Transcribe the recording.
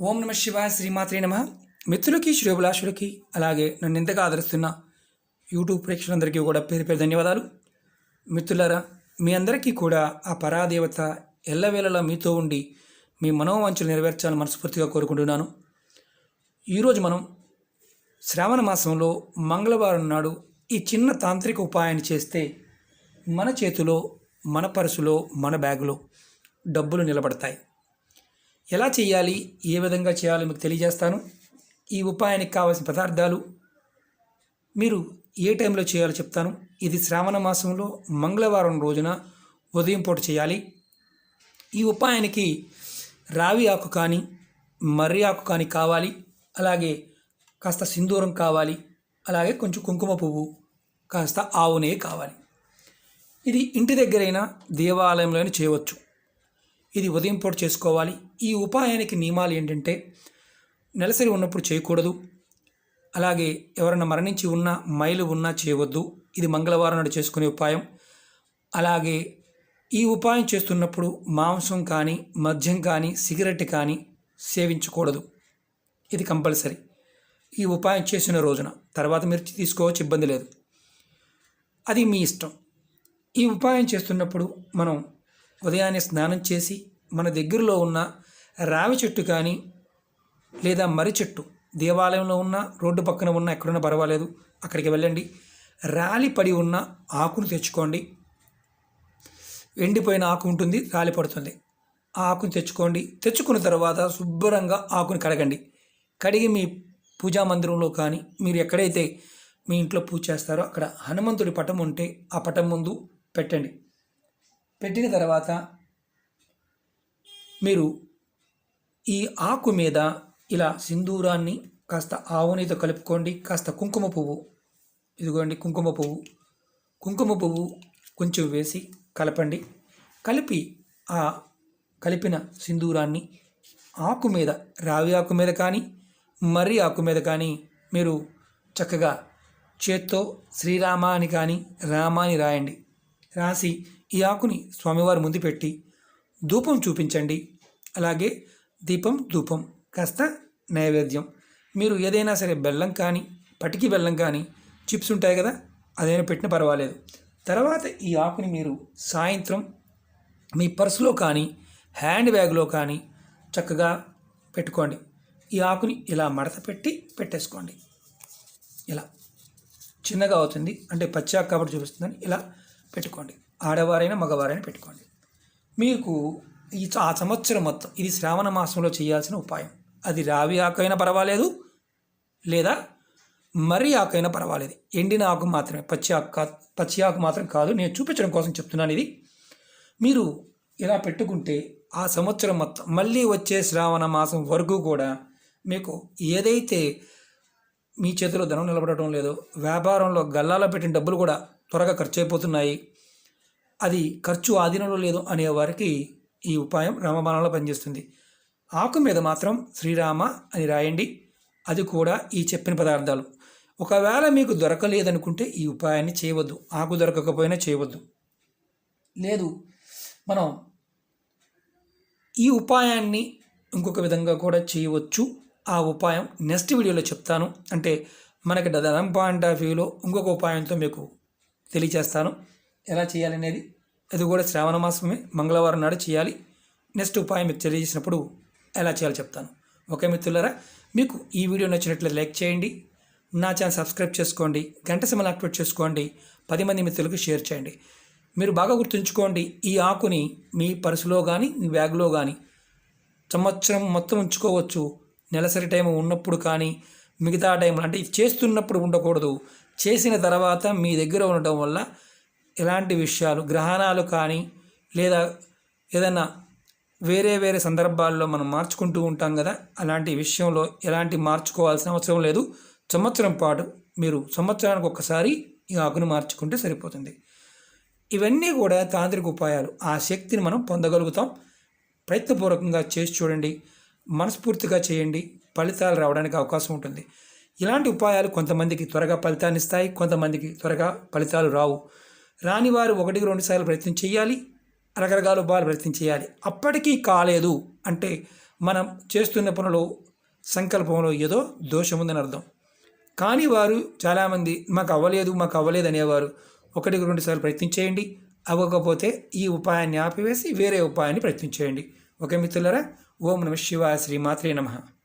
ఓం నమ శివాయ శ్రీమాత్రే నమ. మిత్రులకి శ్రేభిలాషులకి అలాగే నన్ను ఇంతగా ఆదరిస్తున్న యూట్యూబ్ ప్రేక్షకులందరికీ కూడా పేరు పేరు ధన్యవాదాలు. మిత్రులారా మీ అందరికీ కూడా ఆ పరాదేవత ఎల్లవేళలా మీతో ఉండి మీ మనోవాంఛలు నెరవేర్చాలని మనస్ఫూర్తిగా కోరుకుంటున్నాను. ఈరోజు మనం శ్రావణ మాసంలో మంగళవారం నాడు ఈ చిన్న తాంత్రిక ఉపాయాన్ని చేస్తే మన చేతిలో మన పర్సులో మన బ్యాగులో డబ్బులు నిలబడతాయి. ఎలా చేయాలి? ఏ విధంగా చేయాలో మీకు తెలియజేస్తాను. ఈ ఉపాయానికి కావాల్సిన పదార్థాలు మీరు ఏ టైంలో చేయాలో చెప్తాను. ఇది శ్రావణ మాసంలో మంగళవారం రోజున ఉదయం పూట చేయాలి. ఈ ఉపాయానికి రావి ఆకు కానీ మర్రి ఆకు కానీ కావాలి. అలాగే కాస్త సింధూరం కావాలి. అలాగే కొంచెం కుంకుమ పువ్వు కాస్త ఆవు నెయ్యి కావాలి. ఇది ఇంటి దగ్గరైనా దేవాలయంలోనే చేయవచ్చు. ఇది ఉదయం పూట చేసుకోవాలి. ఈ ఉపాయానికి నియమాలు ఏంటంటే నెలసరి ఉన్నప్పుడు చేయకూడదు. అలాగే ఎవరైనా మరణించి ఉన్నా మైలు ఉన్నా చేయవద్దు. ఇది మంగళవారం నాడు చేసుకునే ఉపాయం. అలాగే ఈ ఉపాయం చేస్తున్నప్పుడు మాంసం కానీ మద్యం కానీ సిగరెట్ కానీ సేవించకూడదు. ఇది కంపల్సరీ. ఈ ఉపాయం చేసిన రోజున. తర్వాత మీరు తీసుకోవచ్చు ఇబ్బంది లేదు. అది మీ ఇష్టం. ఈ ఉపాయం చేస్తున్నప్పుడు మనం ఉదయాన్నే స్నానం చేసి మన దగ్గరలో ఉన్న రావి చెట్టు కానీ లేదా మర్రి చెట్టు దేవాలయంలో ఉన్న రోడ్డు పక్కన ఉన్న ఎక్కడున్నా పర్వాలేదు అక్కడికి వెళ్ళండి. రాలి పడి ఉన్న ఆకును తెచ్చుకోండి. ఎండిపోయిన ఆకు ఉంటుంది రాలి పడుతుంది. ఆ ఆకును తెచ్చుకోండి. తెచ్చుకున్న తర్వాత శుభ్రంగా ఆకును కడగండి. కడిగి మీ పూజా మందిరంలో కానీ మీరు ఎక్కడైతే మీ ఇంట్లో పూజ చేస్తారో అక్కడ హనుమంతుడి పటం ఉంటే ఆ పటం ముందు పెట్టండి. పెట్టిన తర్వాత మీరు ఈ ఆకు మీద ఇలా సింధూరాన్ని కాస్త ఆవునితో కలుపుకోండి. కాస్త కుంకుమ పువ్వు. ఇదిగోండి కుంకుమ పువ్వు. కుంకుమ పువ్వు కొంచెం వేసి కలపండి. కలిపి ఆ కలిపిన సింధూరాన్ని ఆకు మీద రావి ఆకు మీద కానీ మర్రి ఆకు మీద కానీ మీరు చక్కగా చేత్తో శ్రీరామ అని కానీ రామ అని రాయండి. రాసి ఈ ఆకుని స్వామివారి ముందు పెట్టి ధూపం చూపించండి. అలాగే దీపం ధూపం కాస్త నైవేద్యం. మీరు ఏదైనా సరే బెల్లం కానీ పటికి బెల్లం కానీ చిప్స్ ఉంటాయి కదా అదైనా పెట్టిన పర్వాలేదు. తర్వాత ఈ ఆకుని మీరు సాయంత్రం మీ పర్సులో కానీ హ్యాండ్ బ్యాగ్లో కానీ చక్కగా పెట్టుకోండి. ఈ ఆకుని ఇలా మడత పెట్టి పెట్టేసుకోండి. ఇలా చిన్నగా అవుతుంది. అంటే పచ్చి ఆకు కాబట్టి చూపిస్తుందని ఇలా పెట్టుకోండి. ఆడవారైనా మగవారైనా పెట్టుకోండి. మీకు ఈ ఆ సంవత్సరం మొత్తం ఇది శ్రావణ మాసంలో చేయాల్సిన ఉపాయం. అది రావి ఆకైనా పర్వాలేదు లేదా మర్రి ఆకైనా పర్వాలేదు. ఎండిన ఆకు మాత్రమే పచ్చి ఆకు కా పచ్చి ఆకు మాత్రం కాదు నేను చూపించడం కోసం చెప్తున్నాను ఇది. మీరు ఇలా పెట్టుకుంటే ఆ సంవత్సరం మొత్తం మళ్ళీ వచ్చే శ్రావణ మాసం వరకు కూడా మీకు ఏదైతే మీ చేతిలో ధనం నిలబడటం లేదో వ్యాపారంలో గల్లాలో పెట్టిన డబ్బులు కూడా త్వరగా ఖర్చు అయిపోతున్నాయి అది ఖర్చు ఆధీనంలో లేదు అనే వారికి ఈ ఉపాయం రామబాణంలో పనిచేస్తుంది. ఆకు మీద మాత్రం శ్రీరామ అని రాయండి. అది కూడా ఈ చెప్పిన పదార్థాలు. ఒకవేళ మీకు దొరకలేదనుకుంటే ఈ ఉపాయాన్ని చేయవద్దు. ఆకు దొరకకపోయినా చేయవద్దు. లేదు మనం ఈ ఉపాయాన్ని ఇంకొక విధంగా కూడా చేయవచ్చు. ఆ ఉపాయం నెక్స్ట్ వీడియోలో చెప్తాను. అంటే మనకి ధనం పాయింట్ ఆఫ్ వ్యూలో ఇంకొక ఉపాయంతో మీకు తెలియచేస్తాను ఎలా చేయాలనేది అది కూడా శ్రావణ మాసమే మంగళవారం నాడు చేయాలి. నెక్స్ట్ ఉపాయం మీకు తెలియజేసినప్పుడు ఎలా చేయాలో చెప్తాను. ఓకే మిత్రులారా మీకు ఈ వీడియో నచ్చినట్లయితే లైక్ చేయండి నా ఛానల్ సబ్స్క్రైబ్ చేసుకోండి గంట సమయం యాక్టివేట్ చేసుకోండి పది మంది మిత్రులకు షేర్ చేయండి. మీరు బాగా గుర్తుంచుకోండి ఈ ఆకుని మీ పర్సులో కానీ మీ బ్యాగ్లో కానీ సంవత్సరం మొత్తం ఉంచుకోవచ్చు. నెలసరి టైం ఉన్నప్పుడు కానీ మిగతా టైంలో అంటే చేస్తున్నప్పుడు ఉండకూడదు. చేసిన తర్వాత మీ దగ్గర ఉండటం వల్ల ఎలాంటి విషయాలు గ్రహణాలు కానీ లేదా ఏదైనా వేరే వేరే సందర్భాల్లో మనం మార్చుకుంటూ ఉంటాం కదా అలాంటి విషయంలో ఎలాంటి మార్చుకోవాల్సిన అవసరం లేదు. సంవత్సరం పాటు మీరు సంవత్సరానికి ఒక్కసారి ఈ ఆకును మార్చుకుంటే సరిపోతుంది. ఇవన్నీ కూడా తాంత్రిక ఉపాయాలు. ఆ శక్తిని మనం పొందగలుగుతాం. ప్రయత్నపూర్వకంగా చేసి చూడండి. మనస్ఫూర్తిగా చేయండి. ఫలితాలు రావడానికి అవకాశం ఉంటుంది. ఇలాంటి ఉపాయాలు కొంతమందికి త్వరగా ఫలితాన్ని ఇస్తాయి కొంతమందికి త్వరగా ఫలితాలు రావు. రాని వారు ఒకటికి రెండు సార్లు ప్రయత్నం చేయాలి రకరకాల ఉపాయాలు ప్రయత్నం చేయాలి. అప్పటికీ కాలేదు అంటే మనం చేస్తున్న పనులు సంకల్పంలో ఏదో దోషం ఉందని అర్థం. కానీ వారు చాలామంది మాకు అవ్వలేదు మాకు అవ్వలేదు అనేవారు ఒకటికి రెండు సార్లు ప్రయత్నించేయండి అవ్వకపోతే ఈ ఉపాయాన్ని ఆపివేసి వేరే ఉపాయాన్ని ప్రయత్నం చేయండి. ఓకే మిత్రులరా ఓం నమ శివాయ శ్రీ మాత్రే నమః.